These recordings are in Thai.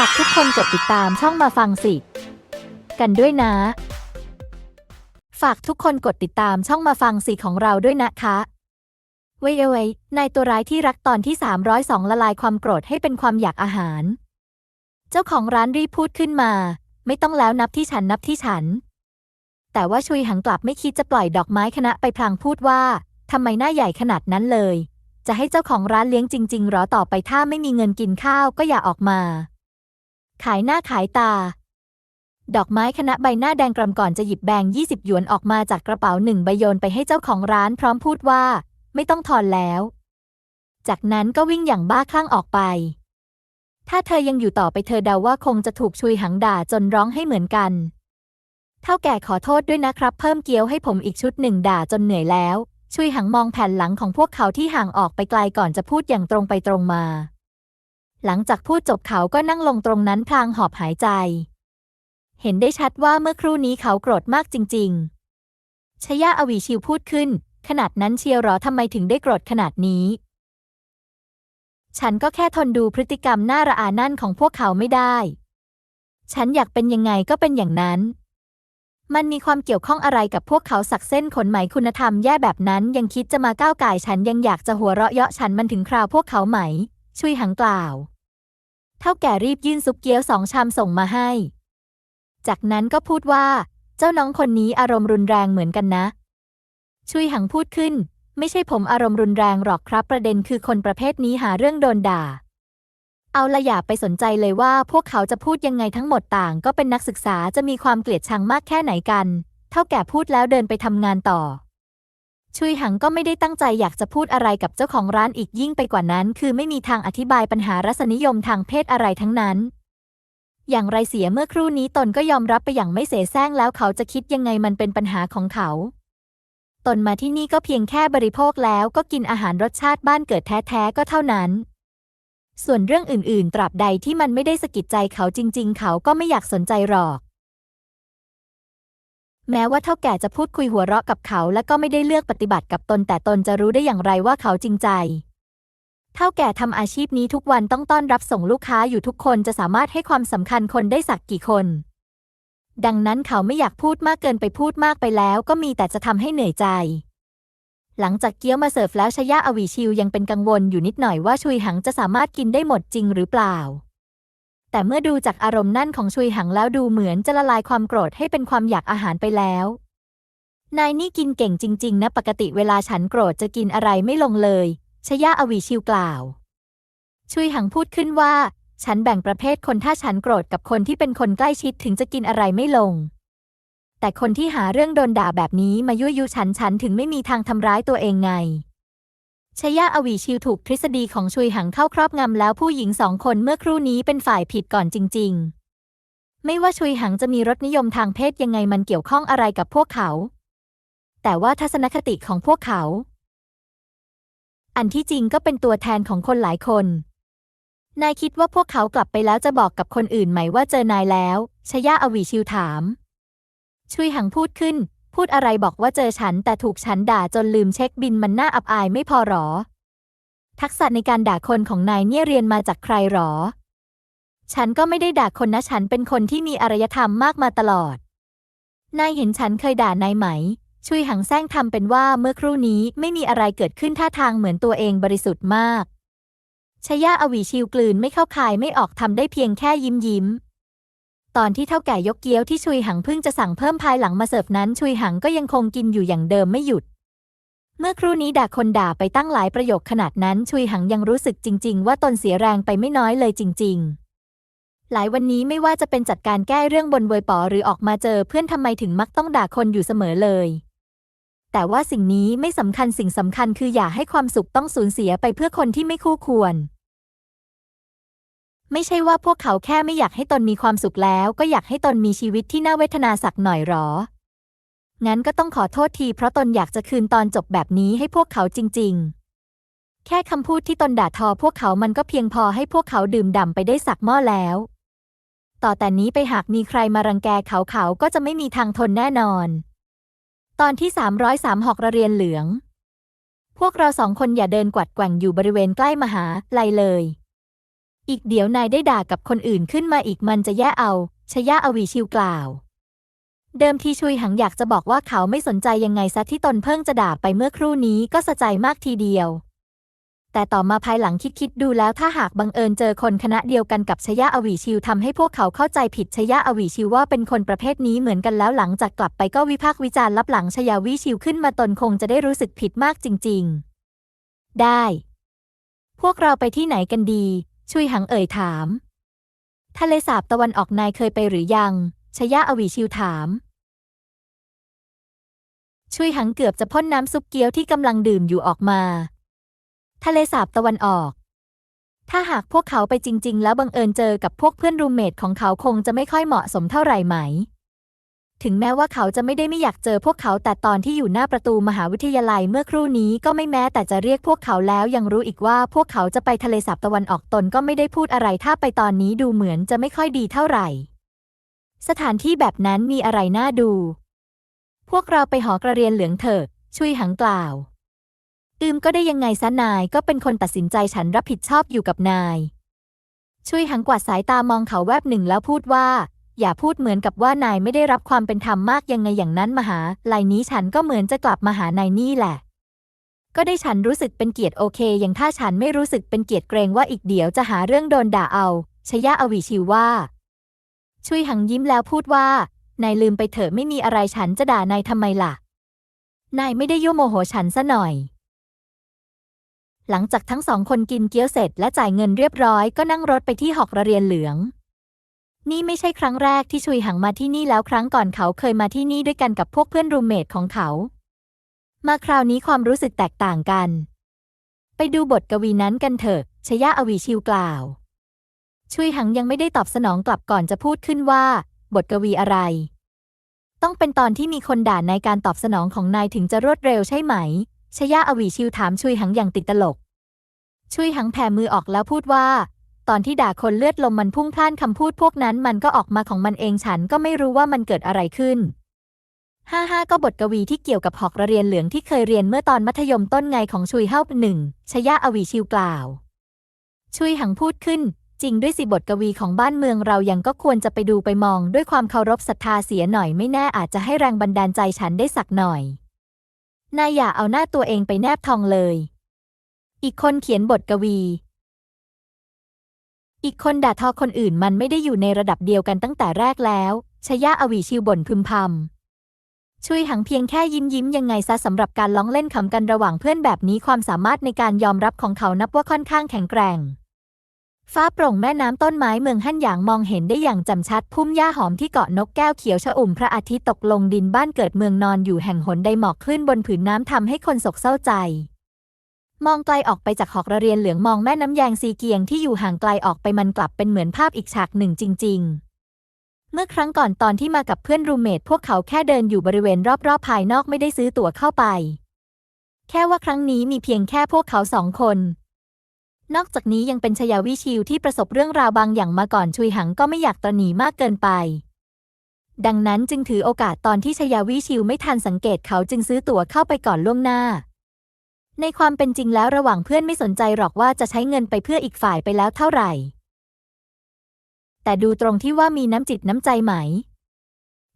ฝากทุกคนกดติดตามช่องมาฟังสิ กันด้วยนะ ฝากทุกคนกดติดตามช่องมาฟังสิของเราด้วยนะคะเว้ยเว้ยนายตัวร้ายที่รักตอนที่ 302 ละลายความโกรธให้เป็นความอยากอาหาร เจ้าของร้านรีบพูดขึ้นมา ไม่ต้องแล้วนับที่ฉันนับที่ฉัน แต่ว่าชุยหังกลับไม่คิดจะปล่อยดอกไม้คณะไปพลางพูดว่าทำไมหน้าใหญ่ขนาดนั้นเลย จะให้เจ้าของร้านเลี้ยงจริงๆหรอต่อไปถ้าไม่มีเงินกินข้าวก็อย่าออกมา ขายหน้าขายตา ดอกไม้คณะใบหน้าแดงกรำก่อนจะหยิบแบงยี่สิบหยวนออกมาจากกระเป๋าหนึ่งใบโยนไปให้เจ้าของร้านพร้อมพูดว่า ไม่ต้องทอนแล้ว จากนั้นก็วิ่งอย่างบ้าคลั่งออกไป ถ้าเธอยังอยู่ต่อไปเธอเดาว่าคงจะถูกชุยหังด่าจนร้องให้เหมือนกัน เท่าแก่ขอโทษด้วยนะครับ เพิ่มเกี๊ยวให้ผมอีกชุดหนึ่งด่าจนเหนื่อยแล้วชุยหังมองแผ่นหลังของพวกเขาที่ห่างออกไปไกลก่อนจะพูดอย่างตรงไปตรงมา หลังจากพูดจบเขาก็นั่งลงตรงนั้นพลางหอบหายใจ เห็นได้ชัดว่าเมื่อครู่นี้เขาโกรธมากจริง ๆ ชยะอวีชิวพูดขึ้น ขนาดนั้นเชียวหรอทำไมถึงได้โกรธขนาดนี้ ฉันก็แค่ทนดูพฤติกรรมน่าระอานั่นของพวกเขาไม่ได้ ฉันอยากเป็นยังไงก็เป็นอย่างนั้น มันมีความเกี่ยวข้องอะไรกับพวกเขาสักเส้นขนไหมคุณธรรมแย่แบบนั้นยังคิดจะมาก้าวไก่ฉันยังอยากจะหัวเราะเยาะฉันมันถึงคราวพวกเขาไหมช่วยหังกล่าว ท่าแก่รีบยื่นซุปเกี๊ยวสองชามส่งมาให้ จากนั้นก็พูดว่า เจ้าน้องคนนี้อารมณ์รุนแรงเหมือนกันนะช่วยหังพูดขึ้น ไม่ใช่ผมอารมณ์รุนแรงหรอกครับ ประเด็นคือคนประเภทนี้หาเรื่องโดนด่า เอาละอย่าไปสนใจเลยว่าพวกเขาจะพูดยังไงทั้งหมดต่าง ก็เป็นนักศึกษาจะมีความเกลียดชังมากแค่ไหนกัน เท่าแก่พูดแล้วเดินไปทำงานต่อ ชุยหังก็ไม่ได้ตั้งใจอยากจะพูดอะไรกับเจ้าของร้านอีกยิ่งไปกว่านั้น คือไม่มีทางอธิบายปัญหารสนิยมทางเพศอะไรทั้งนั้น อย่างไรเสียเมื่อครู่นี้ตนก็ยอมรับไปอย่างไม่เสแสร้งแล้วเขาจะคิดยังไงมันเป็นปัญหาของเขา ตนมาที่นี่ก็เพียงแค่บริโภคแล้วก็กินอาหารรสชาติบ้านเกิดแท้ๆก็เท่านั้น ส่วนเรื่องอื่นๆ ตราบใดที่มันไม่ได้สะกิดใจเขาจริง ๆ เขาก็ไม่อยากสนใจหรอก แม้ว่าเท่าแก่จะพูดคุยหัวเราะกับเขาและก็ไม่ได้เลือกปฏิบัติกับตนแต่ตนจะรู้ได้อย่างไรว่าเขาจริงใจ เท่าแก่ทำอาชีพนี้ทุกวันต้องต้อนรับส่งลูกค้าอยู่ทุกคนจะสามารถให้ความสำคัญคนได้สักกี่คน ดังนั้นเขาไม่อยากพูดมากเกินไปพูดมากไปแล้วก็มีแต่จะทำให้เหนื่อยใจ หลังจากเกี๊ยวมาเสิร์ฟแล้วชยะอวีชิวยังเป็นกังวลอยู่นิดหน่อยว่าชุยหังจะสามารถกินได้หมดจริงหรือเปล่า แต่เมื่อดูจากอารมณ์นั่นของชุยหังแล้วดูเหมือนจะละลายความโกรธให้เป็นความอยากอาหารไปแล้ว นายนี่กินเก่งจริง ๆ นะ ปกติเวลาฉันโกรธจะกินอะไรไม่ลงเลยชยะอวีชิวกล่าว ชุยหังพูดขึ้นว่า ฉันแบ่งประเภทคนถ้าฉันโกรธกับคนที่เป็นคนใกล้ชิดถึงจะกินอะไรไม่ลง แต่คนที่หาเรื่องโดนด่าแบบนี้มายั่วยุฉันฉันถึงไม่มีทางทำร้ายตัวเองไง ชยะอวีชิวถูกทฤษฎีของชุยหังเข้าครอบงำแล้วผู้หญิงสองคนเมื่อครู่นี้เป็นฝ่ายผิดก่อนจริง ๆ ไม่ว่าชุยหังจะมีรสนิยมทางเพศยังไงมันเกี่ยวข้องอะไรกับพวกเขา แต่ว่าทัศนคติของพวกเขา อันที่จริงก็เป็นตัวแทนของคนหลายคน นายคิดว่าพวกเขากลับไปแล้วจะบอกกับคนอื่นไหมว่าเจอนายแล้วชยะอวีชิวถาม ชุยหังพูดขึ้น พูดอะไรบอกว่าเจอฉันแต่ถูกฉันด่าจนลืมเช็คบินมันน่าอับอายไม่พอหรอ ทักษะในการด่าคนของนายเนี่ยเรียนมาจากใครหรอ ฉันก็ไม่ได้ด่าคนนะฉันเป็นคนที่มีอารยธรรมมากมาตลอด นายเห็นฉันเคยด่านายไหมชุยหังแซงทำเป็นว่าเมื่อครู่นี้ไม่มีอะไรเกิดขึ้นท่าทางเหมือนตัวเองบริสุทธิ์มากชยะอวีชิวกลืนไม่เข้าคายไม่ออกทำได้เพียงแค่ยิ้มยิ้ม ตอนที่เท่าแก่ยกเกี๊ยวที่ชุยหังเพิ่งจะสั่งเพิ่มภายหลังมาเสิร์ฟนั้นชุยหังก็ยังคงกินอยู่อย่างเดิมไม่หยุด เมื่อครู่นี้ด่าคนด่าไปตั้งหลายประโยคขนาดนั้นชุยหังยังรู้สึกจริง ๆ ว่าตนเสียแรงไปไม่น้อยเลยจริง ๆหลายวันนี้ไม่ว่าจะเป็นจัดการแก้เรื่องบนเวยปอหรือออกมาเจอเพื่อนทำไมถึงมักต้องด่าคนอยู่เสมอเลย แต่ว่าสิ่งนี้ไม่สำคัญสิ่งสำคัญคืออย่าให้ความสุขต้องสูญเสียไปเพื่อคนที่ไม่คู่ควร ไม่ใช่ว่าพวกเขาแค่ไม่อยากให้ตนมีความสุขแล้ว ก็อยากให้ตนมีชีวิตที่น่าเวทนาสักหน่อยหรอ งั้นก็ต้องขอโทษทีเพราะตนอยากจะคืนตอนจบแบบนี้ให้พวกเขาจริง ๆ แค่คำพูดที่ตนด่าทอพวกเขามันก็เพียงพอให้พวกเขาดื่มด่ำไปได้สักหม้อแล้ว ต่อแต่นี้ไปหากมีใครมารังแกเขาเขาก็จะไม่มีทางทนแน่นอน ตอนที่ 303หอกระเรียนเหลือง พวกเราสองคนอย่าเดินกวัดแกว่งอยู่บริเวณใกล้มหาลัยเลย อีกเดี๋ยวนายได้ด่ากับคนอื่นขึ้นมาอีกมันจะแย่เอา ชยะอวีชิวกล่าว เดิมทีชุยหังอยากจะบอกว่าเขาไม่สนใจยังไงซะที่ตนเพิ่งจะด่าไปเมื่อครู่นี้ก็สะใจมากทีเดียว แต่ต่อมาภายหลังคิดคิดดูแล้วถ้าหากบังเอิญเจอคนคณะเดียวกันกับชยะอวีชิวทำให้พวกเขาเข้าใจผิดชยะอวีชิวว่าเป็นคนประเภทนี้เหมือนกันแล้วหลังจากกลับไปก็วิพากษ์วิจารณ์ลับหลังชยาวิชิวขึ้นมาตนคงจะได้รู้สึกผิดมากจริง ๆ ได้ พวกเราไปที่ไหนกันดี ชุยหังเอ่ยถาม ทะเลสาบตะวันออกนายเคยไปหรือยัง ชยะอวีชิวถาม ชุยหังเกือบจะพ่นน้ำซุปเกี๊ยวที่กำลังดื่มอยู่ออกมา ทะเลสาบตะวันออก ถ้าหากพวกเขาไปจริง ๆ แล้วบังเอิญเจอกับพวกเพื่อนรูมเมทของเขาคงจะไม่ค่อยเหมาะสมเท่าไหร่ไหม ถึงแม้ว่าเขาจะไม่ได้ไม่อยากเจอพวกเขาแต่ตอนที่อยู่หน้าประตูมหาวิทยาลัยเมื่อครู่นี้ก็ไม่แม้แต่จะเรียกพวกเขาแล้วยังรู้อีกว่าพวกเขาจะไปทะเลสาบตะวันออกตนก็ไม่ได้พูดอะไรถ้าไปตอนนี้ดูเหมือนจะไม่ค่อยดีเท่าไหร่ สถานที่แบบนั้นมีอะไรน่าดู พวกเราไปหอกระเรียนเหลืองเถอะชุยหังกล่าว อืมก็ได้ยังไงซะนายก็เป็นคนตัดสินใจฉันรับผิดชอบอยู่กับนายชุยหังกวาดสายตามองเขาแวบหนึ่งแล้วพูดว่า อย่าพูดเหมือนกับว่านายไม่ได้รับความเป็นธรรมมากยังไงอย่างนั้นมหาลัยนี้ฉันก็เหมือนจะกลับมาหานายนี่แหละ ก็ได้ฉันรู้สึกเป็นเกียรติโอเค อย่างถ้าฉันไม่รู้สึกเป็นเกียรติเกรงว่าอีกเดี๋ยวจะหาเรื่องโดนด่าเอาชยะอวีชิวว่าชุยหังยิ้มแล้วพูดว่านายลืมไปเถอะไม่มีอะไรฉันจะด่านายทำไมล่ะ นายไม่ได้ยั่วโมโหฉันซะหน่อย หลังจากทั้งสองคนกินเกี๊ยวเสร็จและจ่ายเงินเรียบร้อยก็นั่งรถไปที่หอกระเรียนเหลือง นี่ไม่ใช่ครั้งแรกที่ชุยหังมาที่นี่แล้วครั้งก่อนเขาเคยมาที่นี่ด้วยกันกับพวกเพื่อนรูมเมทของเขา มาคราวนี้ความรู้สึกแตกต่างกัน ไปดูบทกวีนั้นกันเถอะ ชยะอวีชิวกล่าว ชุยหังยังไม่ได้ตอบสนองกลับก่อนจะพูดขึ้นว่า บทกวีอะไร ต้องเป็นตอนที่มีคนด่าในการตอบสนองของนายถึงจะรวดเร็วใช่ไหม ชยะอวีชิวถามชุยหังอย่างติดตลก ชุยหังแผ่มือออกแล้วพูดว่า ตอนที่ด่าคนเลือดลมมันพุ่งพล่านคำพูดพวกนั้นมันก็ออกมาของมันเองฉันก็ไม่รู้ว่ามันเกิดอะไรขึ้นห้าห้าก็บทกวีที่เกี่ยวกับหอกระเรียนเหลืองที่เคยเรียนเมื่อตอนมัธยมต้นไงของชุยเฮ้าหนึ่งชยะอวีชิวกล่าว ชุยหังพูดขึ้น จริงด้วยสิบทกวีของบ้านเมืองเรายังก็ควรจะไปดูไปมอง ด้วยความเคารพศรัทธาเสียหน่อยไม่แน่อาจจะให้แรงบันดาลใจฉันได้สักหน่อยนายอย่าเอาหน้าตัวเองไปแนบทองเลย อีกคนเขียนบทกวี อีกคนด่าทอคนอื่นมันไม่ได้อยู่ในระดับเดียวกันตั้งแต่แรกแล้ว ชยะอวีชิวบ่นพึมพำชุยหังเพียงแค่ยิ้มยิ้มยังไงซะสำหรับการล้องเล่นขำกันระหว่างเพื่อนแบบนี้ความสามารถในการยอมรับของเขานับว่าค่อนข้างแข็งแกร่ง ฟ้าโปร่งแม่น้ำต้นไม้เมืองฮั่นหยางมองเห็นได้อย่างจำชัดพุ่มหญ้าหอมที่เกาะนกแก้วเขียวชอุ่มพระอาทิตย์ตกลงดินบ้านเกิดเมืองนอนอยู่แห่งหนใดหมอกคลื่นบนผืนน้ำทำให้คนโศกเศร้าใจ มองไกลออกไปจากหอกระเรียนเหลืองมองแม่น้ำแยงซีเกียงที่อยู่ห่างไกลออกไปมันกลับเป็นเหมือนภาพอีกฉากหนึ่งจริง ๆ เมื่อครั้งก่อนตอนที่มากับเพื่อนรูเมทพวกเขาแค่เดินอยู่บริเวณรอบๆภายนอกไม่ได้ซื้อตั๋วเข้าไป แค่ว่าครั้งนี้มีเพียงแค่พวกเขาสองคน นอกจากนี้ยังเป็นชยาวิชิวที่ประสบเรื่องราวบางอย่างมาก่อนชุยหังก็ไม่อยากตระหนีมากเกินไปดังนั้นจึงถือโอกาสตอนที่ชยาวิชิวไม่ทันสังเกตเขาจึงซื้อตั๋วเข้าไปก่อนล่วงหน้า ในความเป็นจริงแล้วระหว่างเพื่อนไม่สนใจหรอกว่าจะใช้เงินไปเพื่ออีกฝ่ายไปแล้วเท่าไหร่ แต่ดูตรงที่ว่ามีน้ำจิตน้ำใจไหม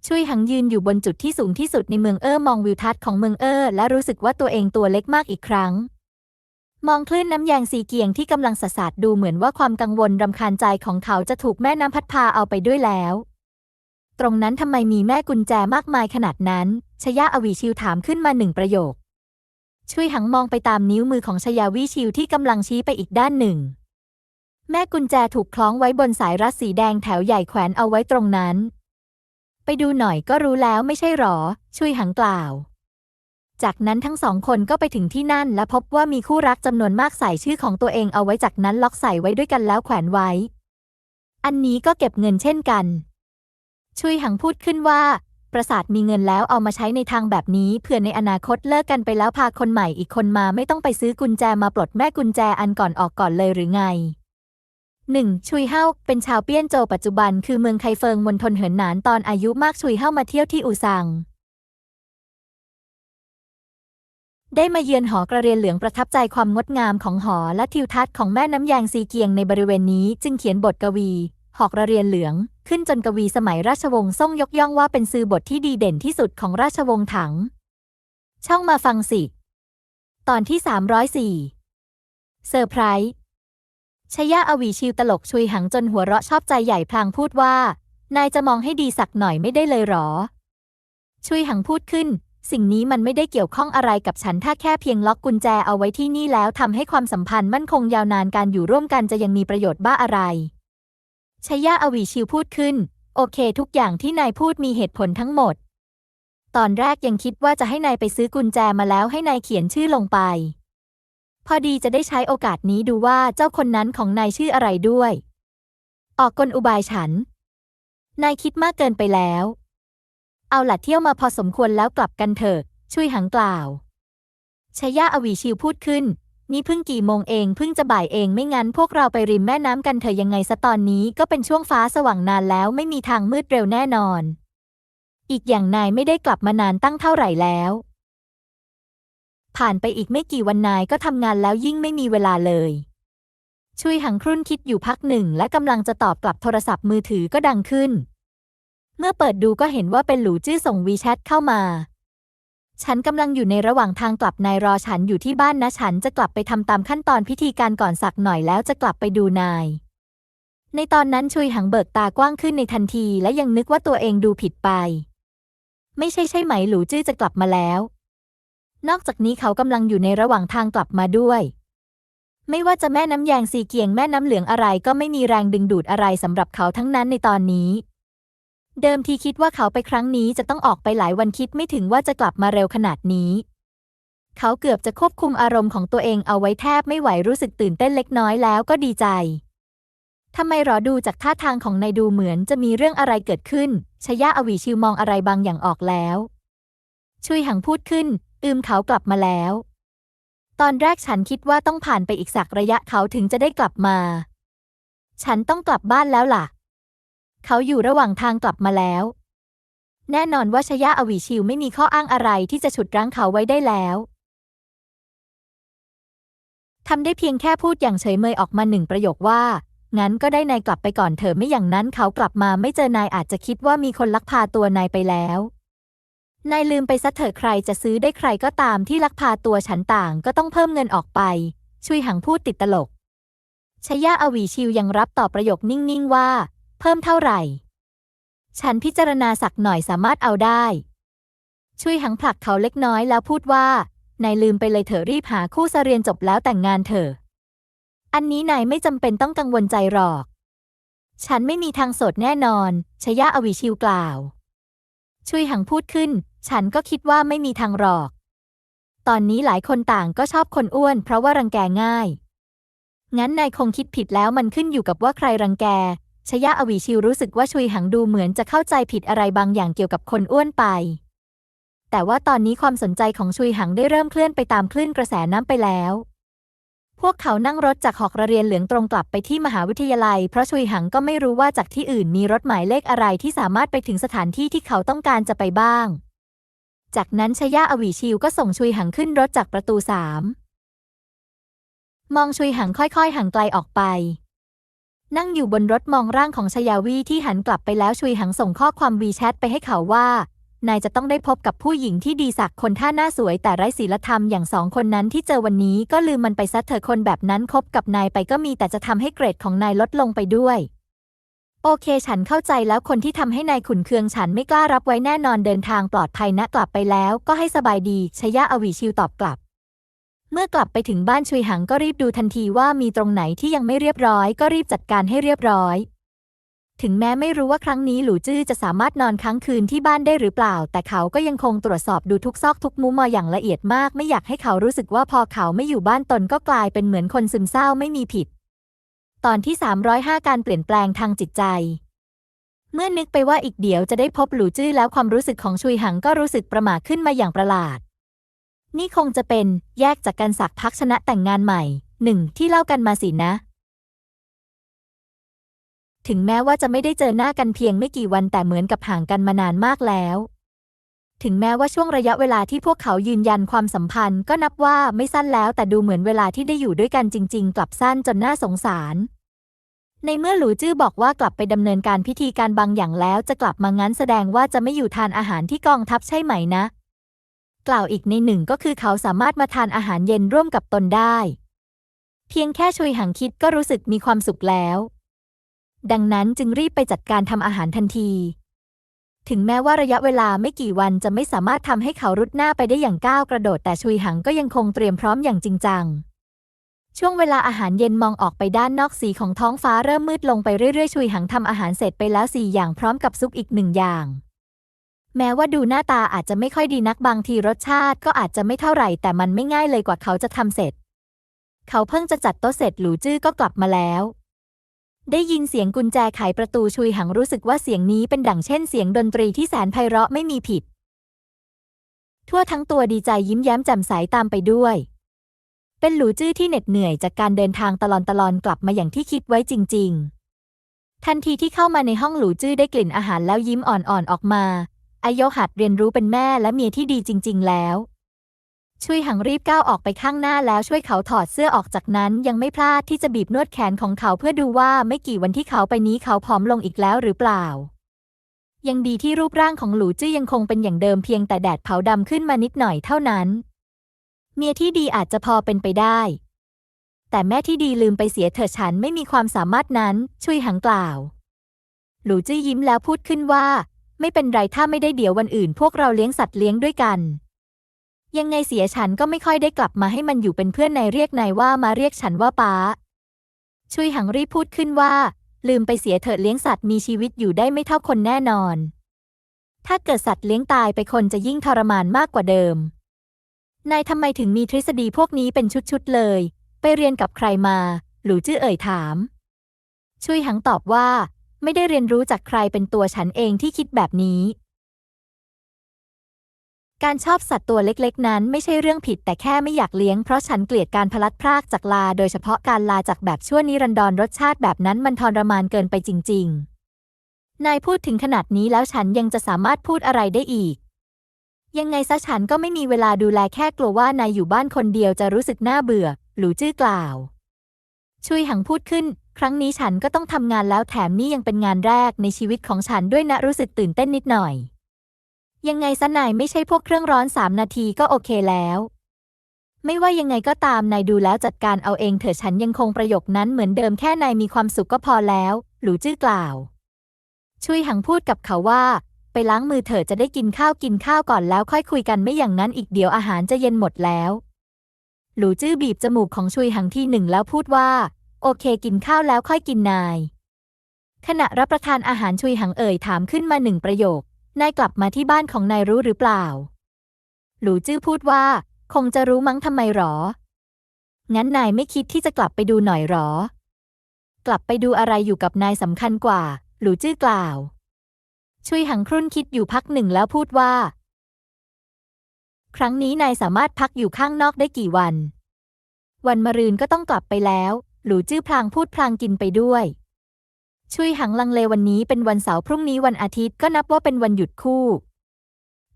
ชุยหังยืนอยู่บนจุดที่สูงที่สุดในเมืองเอ้อมองวิวทัศน์ของเมืองเอ้อและรู้สึกว่าตัวเองตัวเล็กมากอีกครั้ง มองคลื่นน้ำแยงสีเกียงที่กำลังสะสาดดูเหมือนว่าความกังวลรำคาญใจของเขาจะถูกแม่น้ำพัดพาเอาไปด้วยแล้ว ตรงนั้นทำไมมีแม่กุญแจมากมายขนาดนั้นชยะอวีชิวถามขึ้นมาหนึ่งประโยค ช่วยหังมองไปตามนิ้วมือของชยาวิชิวที่กำลังชี้ไปอีกด้านหนึ่ง แม่กุญแจถูกคล้องไว้บนสายรัดสีแดงแถวใหญ่แขวนเอาไว้ตรงนั้น ไปดูหน่อยก็รู้แล้วไม่ใช่หรอ ช่วยหังกล่าว จากนั้นทั้งสองคนก็ไปถึงที่นั่นและพบว่ามีคู่รักจำนวนมากใส่ชื่อของตัวเองเอาไว้จากนั้นล็อกใส่ไว้ด้วยกันแล้วแขวนไว้ อันนี้ก็เก็บเงินเช่นกันชุยหังพูดขึ้นว่า ประสาทมีเงินแล้วเอามาใช้ในทางแบบนี้เผื่อในอนาคตเลิกกันไปแล้วพาคนใหม่อีกคนมาไม่ต้องไปซื้อกุญแจมาปลดแม่กุญแจอันก่อนออกก่อนเลยหรือไงหนึ่งชุยเฮ้าเป็นชาวเปี้ยนโจวปัจจุบันคือเมืองไคเฟิงมณฑลเหินหนานตอนอายุมากชุยเฮ้ามาเที่ยวที่อูซัง ได้มาเยือนหอกระเรียนเหลืองประทับใจความงดงามของหอและทิวทัศน์ของแม่น้ำยางซีเกียงในบริเวณนี้จึงเขียนบทกวี หอกระเรียนเหลือง ขึ้นจนกวีสมัยราชวงศ์ซ่งยกย่องว่าเป็นซือบทที่ดีเด่นที่สุดของราชวงศ์ถัง ช่องมาฟังสิ ตอนที่ 304 เซอร์ไพรส์ชยะอวีชิวตลกชุยหังจนหัวเราะชอบใจใหญ่พลางพูดว่า นายจะมองให้ดีสักหน่อยไม่ได้เลยหรอ ชุยหังพูดขึ้น สิ่งนี้มันไม่ได้เกี่ยวข้องอะไรกับฉันถ้าแค่เพียงล็อกกุญแจเอาไว้ที่นี่แล้วทำให้ความสัมพันธ์มั่นคงยาวนานการอยู่ร่วมกันจะยังมีประโยชน์บ้าอะไร ชยะอวีชิวพูดขึ้น โอเค ทุกอย่างที่นายพูดมีเหตุผลทั้งหมด ตอนแรกยังคิดว่าจะให้นายไปซื้อกุญแจมาแล้วให้นายเขียนชื่อลงไป พอดีจะได้ใช้โอกาสนี้ดูว่าเจ้าคนนั้นของนายชื่ออะไรด้วย ออกกลอุบายฉัน นายคิดมากเกินไปแล้ว เอาหล่ะเที่ยวมาพอสมควรแล้วกลับกันเถอะช่วยหังกล่าวชายาอวีชิวพูดขึ้น นี่เพิ่งกี่โมงเองเพิ่งจะบ่ายเองไม่งั้นพวกเราไปริมแม่น้ำกันเถอะยังไงซะตอนนี้ก็เป็นช่วงฟ้าสว่างนานแล้วไม่มีทางมืดเร็วแน่นอน อีกอย่างนายไม่ได้กลับมานานตั้งเท่าไหร่แล้ว ผ่านไปอีกไม่กี่วันนายก็ทำงานแล้วยิ่งไม่มีเวลาเลยชุยหังครุ่นคิดอยู่พักหนึ่ง และกำลังจะตอบกลับโทรศัพท์มือถือก็ดังขึ้น เมื่อเปิดดูก็เห็นว่าเป็นหลูจื้อส่งวีแชทเข้ามา ฉันกำลังอยู่ในระหว่างทางกลับนายรอฉันอยู่ที่บ้านนะฉันจะกลับไปทำตามขั้นตอนพิธีการก่อนสักหน่อยแล้วจะกลับไปดูนาย ในตอนนั้นชุยหังเบิกตากว้างขึ้นในทันที และยังนึกว่าตัวเองดูผิดไป ไม่ใช่ใช่ไหมหลูจื้อจะกลับมาแล้ว นอกจากนี้เขากำลังอยู่ในระหว่างทางกลับมาด้วย ไม่ว่าจะแม่น้ำยางซีเกียงแม่น้ำเหลืองอะไรก็ไม่มีแรงดึงดูดอะไรสำหรับเขาทั้งนั้นในตอนนี้ เดิมทีคิดว่าเขาไปครั้งนี้จะต้องออกไปหลายวันคิดไม่ถึงว่าจะกลับมาเร็วขนาดนี้ เขาเกือบจะควบคุมอารมณ์ของตัวเองเอาไว้แทบไม่ไหวรู้สึกตื่นเต้นเล็กน้อยแล้วก็ดีใจทำไมรอดูจากท่าทางของนายดูเหมือนจะมีเรื่องอะไรเกิดขึ้นชยะอวีชิวมองอะไรบางอย่างออกแล้ว ชุยหังพูดขึ้น อืมเขากลับมาแล้ว ตอนแรกฉันคิดว่าต้องผ่านไปอีกสักระยะเขาถึงจะได้กลับมา ฉันต้องกลับบ้านแล้วล่ะ เขาอยู่ระหว่างทางกลับมาแล้ว แน่นอนว่าชยะอวีชิวไม่มีข้ออ้างอะไรที่จะฉุดรั้งเขาไว้ได้แล้วทำได้เพียงแค่พูดอย่างเฉยเมยออกมาหนึ่งประโยคว่า งั้นก็ได้นายกลับไปก่อนเถอะไม่อย่างนั้นเขากลับมาไม่เจอนายอาจจะคิดว่ามีคนลักพาตัวนายไปแล้ว นายลืมไปซะเถอะใครจะซื้อได้ใครก็ตามที่ลักพาตัวฉันต่างก็ต้องเพิ่มเงินออกไป ช่วยหังพูดติดตลกชยะอวีชิวยังรับตอบประโยคนิ่งๆว่า เพิ่มเท่าไหร่ ฉันพิจารณาสักหน่อยสามารถเอาได้ ช่วยหังผลักเขาเล็กน้อยแล้วพูดว่านายลืมไปเลยเถอะรีบหาคู่เสเรียนจบแล้วแต่งงานเถอะ อันนี้นายไม่จำเป็นต้องกังวลใจหรอก ฉันไม่มีทางโสดแน่นอน ชยะอวีชิวกล่าว ช่วยหังพูดขึ้น ฉันก็คิดว่าไม่มีทางหรอก ตอนนี้หลายคนต่างก็ชอบคนอ้วน เพราะว่ารังแกง่าย งั้นนายคงคิดผิดแล้วมันขึ้นอยู่กับว่าใครรังแก ชยะอวีชิวรู้สึกว่าชุยหังดูเหมือนจะเข้าใจผิดอะไรบางอย่างเกี่ยวกับคนอ้วนไป แต่ว่าตอนนี้ความสนใจของชุยหังได้เริ่มเคลื่อนไปตามคลื่นกระแสน้ำไปแล้ว พวกเขานั่งรถจากหอกระเรียนเหลืองตรงกลับไปที่มหาวิทยาลัย เพราะชุยหังก็ไม่รู้ว่าจากที่อื่นมีรถหมายเลขอะไรที่สามารถไปถึงสถานที่ที่เขาต้องการจะไปบ้าง จากนั้นชยะอวีชิวก็ส่งชุยหังขึ้นรถจากประตูสามมองชุยหังค่อยๆห่างไกลออกไป นั่งอยู่บนรถมองร่างของชยาวีที่หันกลับไปแล้วชุยหังส่งข้อความวีแชทไปให้เขาว่า นายจะต้องได้พบกับผู้หญิงที่ดีสักคนท่าหน้าสวยแต่ไร้ศีลธรรมอย่างสองคนนั้นที่เจอวันนี้ก็ลืมมันไปซะเถอะคนแบบนั้นคบกับนายไปก็มีแต่จะทำให้เกรดของนายลดลงไปด้วย โอเคฉันเข้าใจแล้วคนที่ทำให้นายขุนเคืองฉันไม่กล้ารับไว้แน่นอนเดินทางปลอดภัยนะกลับไปแล้ว ก็ให้สบายดีชยะอวีชิวตอบกลับ เมื่อกลับไปถึงบ้านชุยหังก็รีบดูทันทีว่ามีตรงไหนที่ยังไม่เรียบร้อย ก็รีบจัดการให้เรียบร้อย ถึงแม้ไม่รู้ว่าครั้งนี้หลูจื้อจะสามารถนอนค้างคืนที่บ้านได้หรือเปล่า แต่เขาก็ยังคงตรวจสอบดูทุกซอกทุกมุมมาอย่างละเอียดมาก ไม่อยากให้เขารู้สึกว่าพอเขาไม่อยู่บ้านตนก็กลายเป็นเหมือนคนซึมเศร้าไม่มีผิด ตอนที่ 305 การเปลี่ยนแปลงทางจิตใจเมื่อนึกไปว่าอีกเดี๋ยวจะได้พบหลูจื้อแล้วความรู้สึกของชุยหังก็รู้สึกประหม่าขึ้นมาอย่างประหลาด นี่คงจะเป็นแยกจากการสักพักชนะแต่งงานใหม่หนึ่งที่เล่ากันมาสินะ ถึงแม้ว่าจะไม่ได้เจอหน้ากันเพียงไม่กี่วันแต่เหมือนกับห่างกันมานานมากแล้ว ถึงแม้ว่าช่วงระยะเวลาที่พวกเขายืนยันความสัมพันธ์ก็นับว่าไม่สั้นแล้วแต่ดูเหมือนเวลาที่ได้อยู่ด้วยกันจริง ๆ กลับสั้นจนน่าสงสาร ในเมื่อหลูจื้อบอกว่ากลับไปดำเนินการพิธีการบางอย่างแล้วจะกลับมางั้นแสดงว่าจะไม่อยู่ทานอาหารที่กองทัพใช่ไหมนะ กล่าวอีกในหนึ่งก็คือเขาสามารถมาทานอาหารเย็นร่วมกับตนได้ เพียงแค่ชุยหังคิดก็รู้สึกมีความสุขแล้ว ดังนั้นจึงรีบไปจัดการทำอาหารทันที ถึงแม้ว่าระยะเวลาไม่กี่วันจะไม่สามารถทำให้เขารุดหน้าไปได้อย่างก้าวกระโดดแต่ชุยหังก็ยังคงเตรียมพร้อมอย่างจริงจังช่วงเวลาอาหารเย็นมองออกไปด้านนอกสีของท้องฟ้าเริ่มมืดลงไปเรื่อยๆ ชุยหังทำอาหารเสร็จไปแล้วสี่อย่างพร้อมกับซุปอีกหนึ่งอย่าง แม้ว่าดูหน้าตาอาจจะไม่ค่อยดีนักบางทีรสชาติก็อาจจะไม่เท่าไหร่ แต่มันไม่ง่ายเลยกว่าเขาจะทำเสร็จ เขาเพิ่งจะจัดโต๊ะเสร็จหลูจื้อก็กลับมาแล้ว ได้ยินเสียงกุญแจไขประตูชุยหังรู้สึกว่าเสียงนี้เป็นดั่งเช่นเสียงดนตรีที่แสนไพเราะไม่มีผิด ทั่วทั้งตัวดีใจยิ้มแย้มแจ่มใสตามไปด้วย เป็นหลูจื้อที่เหน็ดเหนื่อยจากการเดินทางตลอนตลอนกลับมาอย่างที่คิดไว้จริง ๆทันทีที่เข้ามาในห้องหลูจื้อได้กลิ่นอาหารแล้วยิ้มอ่อนๆออกมา อายหัดเรียนรู้เป็นแม่และเมียที่ดีจริง ๆ แล้ว ช่วยหังรีบก้าวออกไปข้างหน้าแล้วช่วยเขาถอดเสื้อออกจากนั้นยังไม่พลาดที่จะบีบนวดแขนของเขาเพื่อดูว่าไม่กี่วันที่เขาไปนี้เขาผอมลงอีกแล้วหรือเปล่า ยังดีที่รูปร่างของหลูจื้อยังคงเป็นอย่างเดิมเพียงแต่แดดเผาดำขึ้นมานิดหน่อยเท่านั้น เมียที่ดีอาจจะพอเป็นไปได้ แต่แม่ที่ดีลืมไปเสียเถิดฉันไม่มีความสามารถนั้น ช่วยหังกล่าว หลูจื้อยิ้มแล้วพูดขึ้นว่า ไม่เป็นไรถ้าไม่ได้เดี๋ยววันอื่น พวกเราเลี้ยงสัตว์เลี้ยงด้วยกัน ยังไงเสียฉันก็ไม่ค่อยได้กลับมาให้มันอยู่เป็นเพื่อนนายเรียกนายว่ามาเรียกฉันว่าป้าช่วยหังรีพูดขึ้นว่า ลืมไปเสียเถิดเลี้ยงสัตว์มีชีวิตอยู่ได้ไม่เท่าคนแน่นอน ถ้าเกิดสัตว์เลี้ยงตายไปคนจะยิ่งทรมานมากกว่าเดิม นายทำไมถึงมีทฤษฎีพวกนี้เป็นชุดๆเลย ไปเรียนกับใครมา หลูจื้อเอ่ยถามช่วยหังตอบว่า ไม่ได้เรียนรู้จากใครเป็นตัวฉันเองที่คิดแบบนี้ การชอบสัตว์ตัวเล็กๆ นั้นไม่ใช่เรื่องผิดแต่แค่ไม่อยากเลี้ยงเพราะฉันเกลียดการพลัดพรากจากลา โดยเฉพาะการลาจากแบบชั่วนิรันดรรสชาติแบบนั้นมันทรมานเกินไปจริง ๆ นายพูดถึงขนาดนี้แล้วฉันยังจะสามารถพูดอะไรได้อีกยังไงซะฉันก็ไม่มีเวลาดูแลแค่กลัวว่านายอยู่บ้านคนเดียวจะรู้สึกน่าเบื่อ หลูจื้อกล่าวช่วยหังพูดขึ้น ครั้งนี้ฉันก็ต้องทำงานแล้วแถมนี่ยังเป็นงานแรกในชีวิตของฉันด้วยนะรู้สึกตื่นเต้นนิดหน่อย ยังไงซะนายไม่ใช่พวกเครื่องร้อนสามนาทีก็โอเคแล้ว ไม่ว่ายังไงก็ตามนายดูแล้วจัดการเอาเองเถอะฉันยังคงประโยคนั้นเหมือนเดิมแค่นายมีความสุขก็พอแล้ว หลูจื้อกล่าว ช่วยหังพูดกับเขาว่า ไปล้างมือเถอะจะได้กินข้าวกินข้าวก่อนแล้วค่อยคุยกันไม่อย่างนั้นอีกเดี๋ยวอาหารจะเย็นหมดแล้ว หลูจื้อบีบจมูกของชุยหังที่หนึ่งแล้วพูดว่า โอเคกินข้าวแล้วค่อยกินนาย ขณะรับประทานอาหารชุยหังเอ่ยถามขึ้นมาหนึ่งประโยคนายกลับมาที่บ้านของนายรู้หรือเปล่า หลูจื้อพูดว่า คงจะรู้มั้งทำไมหรอ งั้นนายไม่คิดที่จะกลับไปดูหน่อยหรอ กลับไปดูอะไรอยู่กับนายสำคัญกว่า หลูจื้อกล่าว ชุยหังครุ่นคิดอยู่พักหนึ่งแล้วพูดว่า ครั้งนี้นายสามารถพักอยู่ข้างนอกได้กี่วัน วันมะรืนก็ต้องกลับไปแล้ว หลูจื้อพลางพูดพลางกินไปด้วยชุยหังลังเลวันนี้เป็นวันเสาร์พรุ่งนี้วันอาทิตย์ก็นับว่าเป็นวันหยุดคู่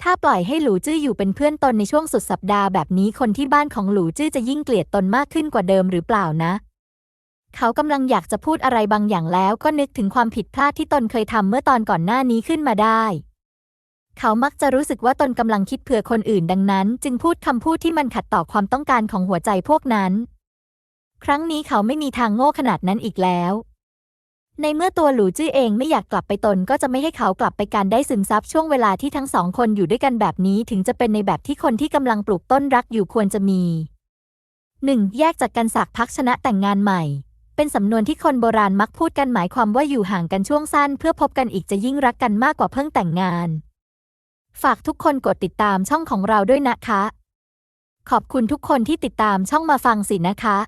ถ้าปล่อยให้หลูจื้ออยู่เป็นเพื่อนตนในช่วงสุดสัปดาห์แบบนี้คนที่บ้านของหลูจื้อจะยิ่งเกลียดตนมากขึ้นกว่าเดิมหรือเปล่านะ เขากำลังอยากจะพูดอะไรบางอย่างแล้วก็นึกถึงความผิดพลาดที่ตนเคยทำเมื่อตอนก่อนหน้านี้ขึ้นมาได้เขามักจะรู้สึกว่าตนกำลังคิดเผื่อคนอื่นดังนั้น จึงพูดคำพูดที่มันขัดต่อความต้องการของหัวใจพวกนั้น ครั้งนี้เขาไม่มีทางโง่ขนาดนั้นอีกแล้ว ในเมื่อตัวหลูจื้อเองไม่อยากกลับไปตนก็จะไม่ให้เขากลับไปการได้ซึมซับช่วงเวลาที่ทั้งสองคนอยู่ด้วยกันแบบนี้ถึงจะเป็นในแบบที่คนที่กำลังปลูกต้นรักอยู่ควรจะมี 1. แยกจากกันสักพักชนะแต่งงานใหม่ เป็นสำนวนที่คนโบราณมักพูดกันหมายความว่าอยู่ห่างกันช่วงสั้น เพื่อพบกันอีกจะยิ่งรักกันมากกว่าเพิ่งแต่งงาน ฝากทุกคนกดติดตามช่องของเราด้วยนะคะ ขอบคุณทุกคนที่ติดตามช่องมาฟังสินะคะ